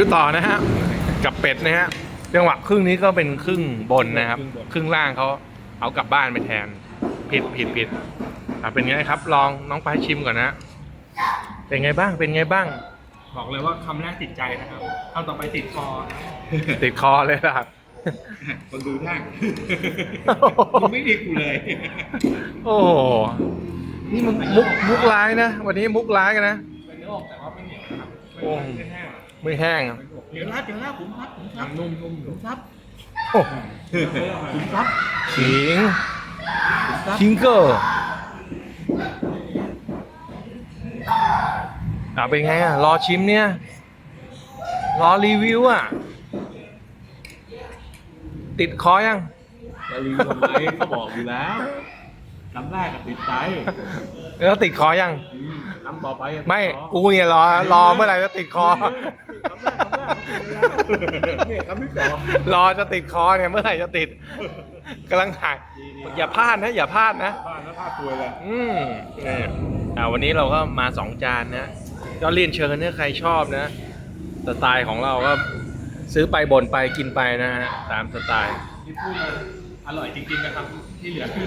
ดูต่อนะฮะกับเป็ดนะฮะจังหวะครึ่งนี้ก็เป็นครึ่งบนนะครับ ครึ่งล่างเขาเอากลับบ้านไปแทน ผิดผิดผิดอะเป็นไงครับ ลองน้องไปชิมก่อนนะเป็นไงบ้างเป็นไงบ้าง บอกเลยว่าคำแรกติดใจนะครับคำต่อไปติดคอนะติดคอเลยล่ะคนดูท่ามึงไม่ดีกูเลย โอ้โหนี่มันมุกมุกร้ายนะ วันนี้มุกร้ายกันนะเป็นเนื้ออกแต่ว่าไม่เหนียวนะครับ โอ้ไม่แห้งไม่แห้งเดี๋ยวแล้วเดี๋ยวแล้วผมครับผมครับนุ่มนุ่มผมครับโอ้ผมครับขิงผมครับคิงเกอร์อะเป็นไงอะรอชิมเนี่ย รอรีวิวอะ ติดคอยังจะรีวิวทำไมเขาบอกอยู่แล้ว คำแรกก็ติดใจแล้วติดคอยัง อืมคำต่อไปอะไม่ กูเนี่ยรอ รอเมื่อไหร่จะติดคอคำแรกคำแรกเนี่ยคำที่สองรอจะติดคอเนี่ยเมื่อไหร่จะติดกำลังถ่าย อย่าพลาดนะ อย่าพลาดนะ บ้านแล้วพลาดตัวเลยอืมนี่อ่าวันนี้เราก็มาสองจานนะก็เรียนเชิญถ้าใครชอบนะ สไตล์ของเราก็ซื้อไปบ่นไปกินไปนะฮะ ตามสไตล์ ที่พูดเลยอร่อยจริงๆนะครับที่เหลือคือ